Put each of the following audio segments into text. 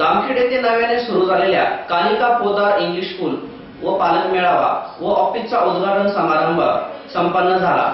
जामखेड येथे नव्याने सुरू झालेल्या कालिका पोदार इंग्लिश स्कूल व पालक मेळावा व ऑफिसचा उद्घाटन समारंभ संपन्न झाला.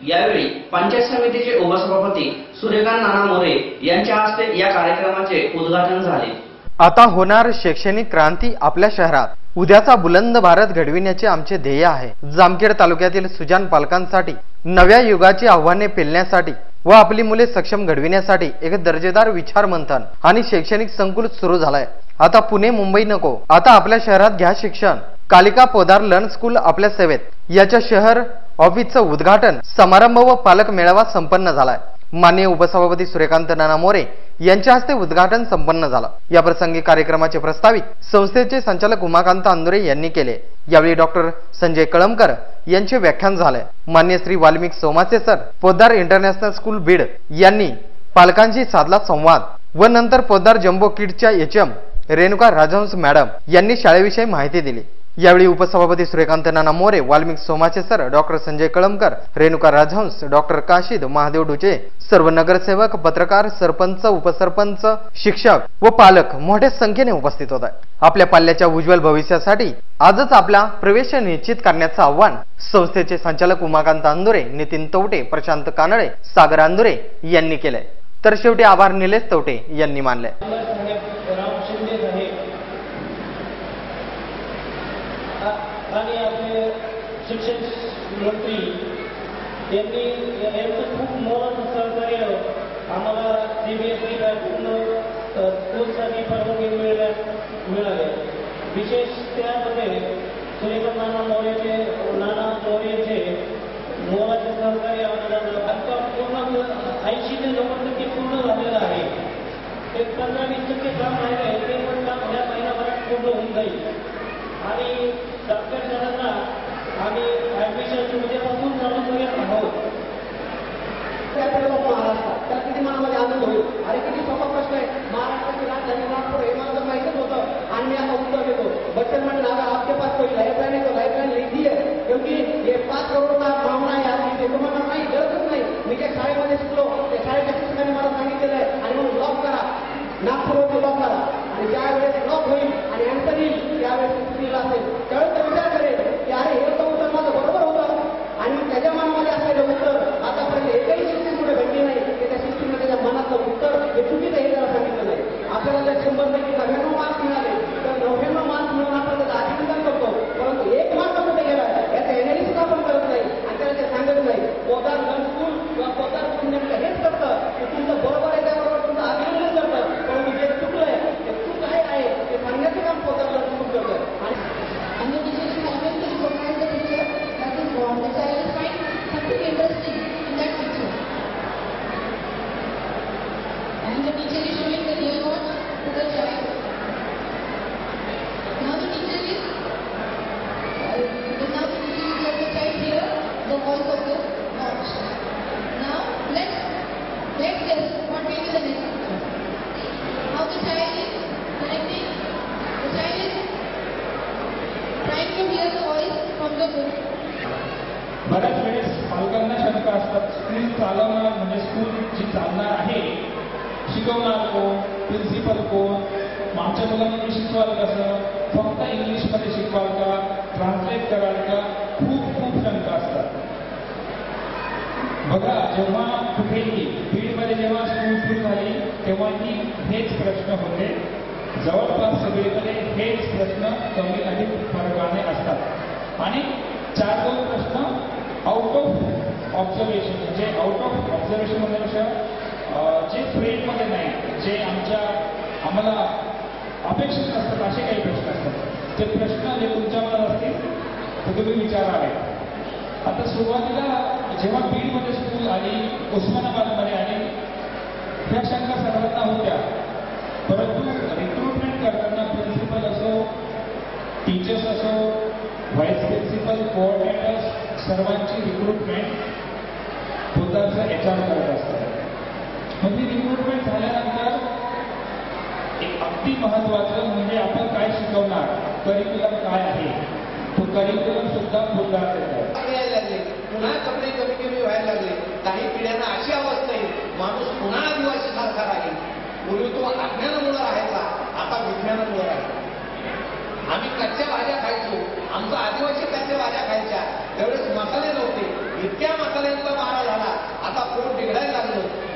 यावेळी पंचायत समितीचे उपसभापती सूर्यकांत नाना मोरे यांच्या हस्ते या कार्यक्रमाचे उद्घाटन झाले. आता होणार शैक्षणिक क्रांती आपल्या शहरात. उद्याचा बुलंद भारत घडविण्याचे आमचे ध्येय आहे. जामखेड तालुक्यातील सुजान पालकांसाठी नव्या युगाची आव्हाने पेलण्यासाठी व आपली मुले सक्षम घडविण्यासाठी एक दर्जेदार विचार मंथन आणि शैक्षणिक संकुल सुरू झालाय. आता पुणे मुंबई नको. आता आपल्या शहरात घ्या शिक्षण. कालिका पोदार लर्न स्कूल आपल्या सेवेत. याच्या शहर ऑफिसचं उद्घाटन समारंभ व पालक मेळावा संपन्न झालाय. माननीय उपसभापती सूर्यकांत नाना मोरे यांच्या हस्ते उद्घाटन संपन्न झालं. या प्रसंगी कार्यक्रमाचे प्रस्तावित संस्थेचे संचालक उमाकांत अंदुरे यांनी केले. यावेळी डॉक्टर संजय कळमकर यांचे व्याख्यान झाले मान्य Shri Valmik Somache sir Poddar international school Beed यांनी पालकांशी साधला संवाद व नंतर Poddar jumbo किडच्या H M Renuka Rajhans madam यांनी शाळेविषयी माहिती दिली. यावेळी उपसभापती Shrikant Nana More Valmik Somache sir doctor Sanjay Kalamkar Renuka Rajhans doctor Kashid Mahadev Duche सर्व नगरसेवक पत्रकार सरपंच उपसरपंच शिक्षक व पालक मोठ्या संख्येने उपस्थित होत आपल्या पाल्याच्या उज्ज्वल भविष्यासाठी आजच आपला प्रवेश निश्चित करण्याचं आव्हान संस्थेचे संचालक उमाकांत आंदुरे नितीन तवटे प्रशांत कानडे सागर आंदुरे यांनी केलंय. तर शेवटी आभार निलेश तवटे यांनी मानले साहेब राम शिंदे साहेब आ- आणि आपले शिक्षण मंत्री यांनी यांचं खूप मोलाचं सहकार्य आम्हाला सी पूर्ण स्कूलसाठी परवानगी मिळल्या मिळाल्या विशेष त्यामध्ये सूर्यकांत नाना मोरेचे नाना मोरेचे मोलाचे सहकार्य आम्हाला आता पूर्ण ऐंशी ते नव्वद टक्के पूर्ण झालेलं आहे. एक पंधरा वीस टक्के काम राहिलं आहे ते पण काम या महिनाभरात पूर्ण होऊन जाईल. आणि डॉक्टर उद्यापासून आहोत त्याकडे महाराष्ट्रात किती मनामध्ये आनंद होईल अरे किती सोपा प्रश्न आहे महाराष्ट्राची राजधानी नागपूर हे मला तर माहितच होतं आणि मी आता उत्तर देतो बच्चन आपके पास कोई लाइफलाइन तो लाइफलाइन लिखी है क्योंकि ये पाच करोडचा मामला आहे आज इथे तुम्हाला नाही गरजच नाही मी ज्या शाळेमध्ये शिकलो त्या शाळेच्या शिक्षकांनी मला सांगितलेलं आहे आणि म्हणून लॉक करा नागपूरवरती स्कूल चालवणार म्हणजे स्कूल जी चालणार आहे शिकवणार कोण प्रिन्सिपल कोण मग आमच्या मुलांना तुम्ही शिकवाल कसं फक्त इंग्लिशमध्ये शिकवाल का? ट्रान्सलेट कराल का? खूप खूप शंका असतात. बघा जेव्हा कुठेही बीडमध्ये जेव्हा स्कूल सुरू झाली तेव्हाही हेच प्रश्न होते. जवळपास सगळीकडे हेच प्रश्न कमी अधिक फरकाने असतात. आणि ऑफ ऑब्झर्वेशन जे फ्रेममध्ये नाही जे आमच्या आम्हाला अपेक्षित असतात असे काही प्रश्न असतात. ते प्रश्न जे तुमच्या मनात असतील ते तुम्ही विचारावे. आता सुरुवातीला जेव्हा बीडमध्ये स्कूल आली उस्मानाबादमध्ये आली ह्या शंका सर्वांना होत्या. परंतु रिक्रुटमेंट करताना प्रिन्सिपल असो टीचर्स असो व्हाईस प्रिन्सिपल कोऑर्डिनेटर्स सर्वांची रिक्रुटमेंट स्वतःचा एच आर करत असतात. मग रिक्रुटमेंट झाल्यानंतर एक अगदी महत्वाचं म्हणजे आपण काय शिकवणार करिक्युलम काय आहे तो करिक्युलम सुद्धा बोलणार यायला पुन्हा कपडे कमी कमी व्हायला लागले. काही पिढ्यांना अशी अवस्था येईल. माणूस पुन्हा आदिवासी सारखा राहील पूर्वी तो अज्ञानामुळं राहायचा आता विज्ञानामुळं राहील आम्ही कच्च्या भाज्या खायचो. आमचा आदिवासी कच्च्या भाज्या खायच्या. त्यावेळेस मसाले नव्हते. इतक्या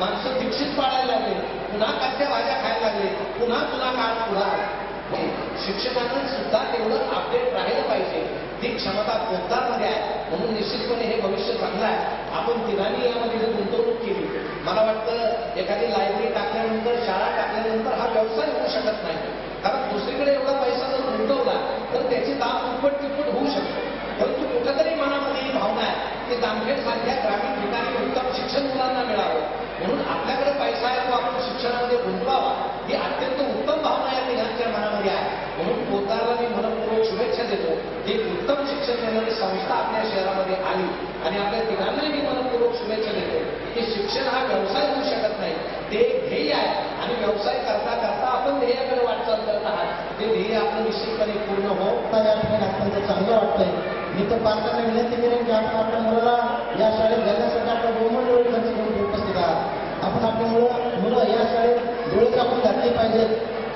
माणसं दीक्षित पाळायला लागले. पुन्हा कच्च्या भाज्या खायला लागले. पुन्हा तुला काळ पुढा. शिक्षकांना सुद्धा तेवढं अपडेट राहिलं पाहिजे. ती क्षमता पोद्दारमध्ये आहे? म्हणून निश्चितपणे हे भविष्य चांगलं आहे. आपण तिघांनी यामध्ये जर गुंतवणूक केली मला वाटतं एखादी लायब्ररी टाकल्यानंतर शाळा टाकल्यानंतर हा व्यवसाय होऊ शकत नाही. कारण दुसरीकडे एवढा पैसा जर गुंतवला तर त्याची दाम दुप्पट तिप्पट होऊ शकतो. परंतु कुठेतरी मनामध्ये ही भावना आहे की जामखेड सारख्या ग्रामीण ठिकाणी उत्तम शिक्षण मुलांना मिळावं म्हणून आपल्याकडे पैसा आहे तो आपण शिक्षणामध्ये गुंतवावा ही अत्यंत उत्तम भावना या तिघांच्या मनामध्ये आहे म्हणून पोतारला मी मनपूर्वक शुभेच्छा देतो एक उत्तम शिक्षण देणारी संस्था आपल्या शहरामध्ये आली आणि आपल्या तिघांनाही मी मनपूर्वक शुभेच्छा देतो की शिक्षण हा व्यवसाय होऊ शकत नाही. ते ध्येय आहे आणि व्यवसाय करता करता आपण ध्येयाकडे वाटचाल करत आहात. ते ध्येय आपलं निश्चितपणे पूर्ण हो. या ठिकाणी अत्यंत चांगलं वाटतंय. मी तर पालकांना विनंती करेन की आपण आपल्या मुलाला या शाळेत घालण्यासाठी आपल्या बहुमूल्य डोळे खर्च करून उपस्थित आहात. आपण आपली मुलं मुलं या शाळेत डोळे कापून घातले पाहिजेत.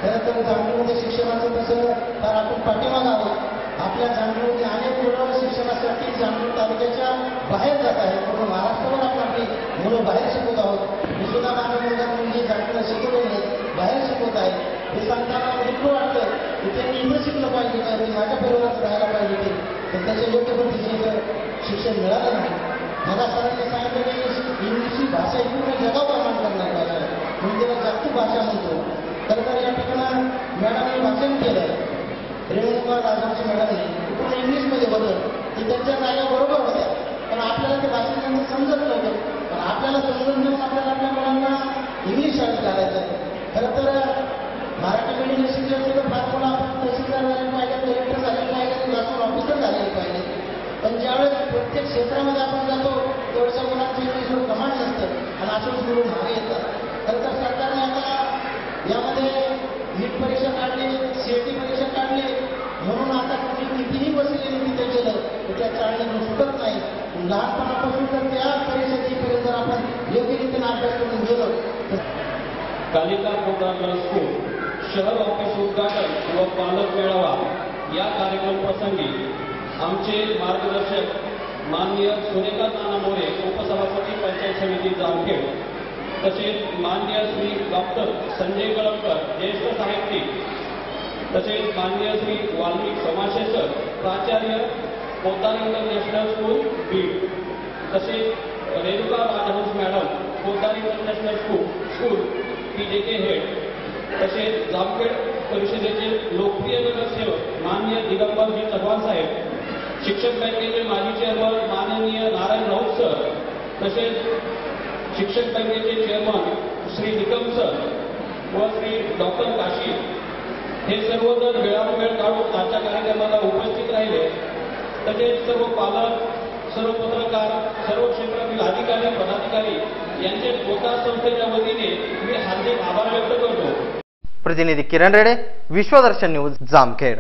खरं तर जांभूळमध्ये शिक्षणाचं तसं तर आपण पाठीमागा आहोत. आपल्या जांभूळमध्ये अनेक मुलं शिक्षणासाठी जांभूळ तालुक्याच्या बाहेर जात आहेत पूर्ण महाराष्ट्रावर आपण आपली मुलं बाहेर शिकवत आहोत. मी सुद्धा माझ्या मुलगा मुलगी जांभूळला शिकवले नाही बाहेर शिकवत आहे. हे सांगताना दुःख वाटतं. की मी इथं शिकलं पाहिजे का मी माझ्या परिवारात राहायला पाहिजे ते तर त्याच्या योग्य पद्धतीचं शिक्षण मिळालं नाही. मला सरांनी सांगितलं की इंग्लिशची भाषा ही पूर्ण जगावर प्रमाण करणारी भाषा आहे. म्हणून जागतिक भाषा म्हणतो. तर या ठिकाणी मॅडमने भाषण केलं रेणुकुमार राजवंशी मॅडमने पूर्ण इंग्लिशमध्ये बदल की त्यांच्या जागा बरोबर होत्या. पण आपल्याला ते भाषण समजत नव्हतं. पण आपल्याला समजून घेऊन आपल्याला आपल्या मुलांना इंग्लिश शाळेत घालायचं खरं तर मराठी मीडियम शिकले असते तर फार मुलं आपण तहसीलदार झालेलं पाहिजे कलेक्टर झाले पाहिजे क्लासरूम ऑफिसर झालेलं पाहिजे. पण ज्यावेळेस प्रत्येक क्षेत्रामध्ये आपण जातो तेवढ्या मुलांचं इंग्लिशवर कमांड नसतं. आणि असून सोडून मागे येतात. खरं तर सरकारने आता यामध्ये नीट परीक्षा तर त्या नुसतंच नाही. लहानपणापासून तर त्या परिषदेपर्यंत जर आपण योग्य रीतीने अभ्यास करून गेलो. तर कालिका प्रोग्राम स्कूल शहर ऑफिस उद्घाटन व पालक मेळावा या कार्यक्रम प्रसंगी आमचे मार्गदर्शक माननीय सुरेखा नाना मोरे उपसभापती पंचायत समिती जामखेड तसेच माननीय श्री डॉक्टर संजय कळमकर ज्येष्ठ साहित्यिक तसेच माननीय श्री वाल्मिक समाशेसर प्राचार्य पोतार इंटरनॅशनल स्कूल बीड तसेच Renuka Rajhans madam Poddar international school school P J K head तसेच जामखेड परिषदेचे लोकप्रिय नगरसेवक माननीय दिगंबरजी चव्हाण साहेब शिक्षक बँकेचे माजी चेअरमन माननीय नारायण राऊत सर तसेच शिक्षक बँकेचे चेअरमन श्री निकम सर व श्री डॉक्टर काशी हे सर्वजण वेळावेळ काढून आजच्या कार्यक्रमाला उपस्थित राहिले तसेच सर्व पालक सर्व पत्रकार सर्व क्षेत्रातील अधिकारी पदाधिकारी यांचे स्वतः संस्थेच्या वतीने मी हार्दिक आभार व्यक्त करतो. प्रतिनिधी किरण रेडे विश्वदर्शन न्यूज जामखेड.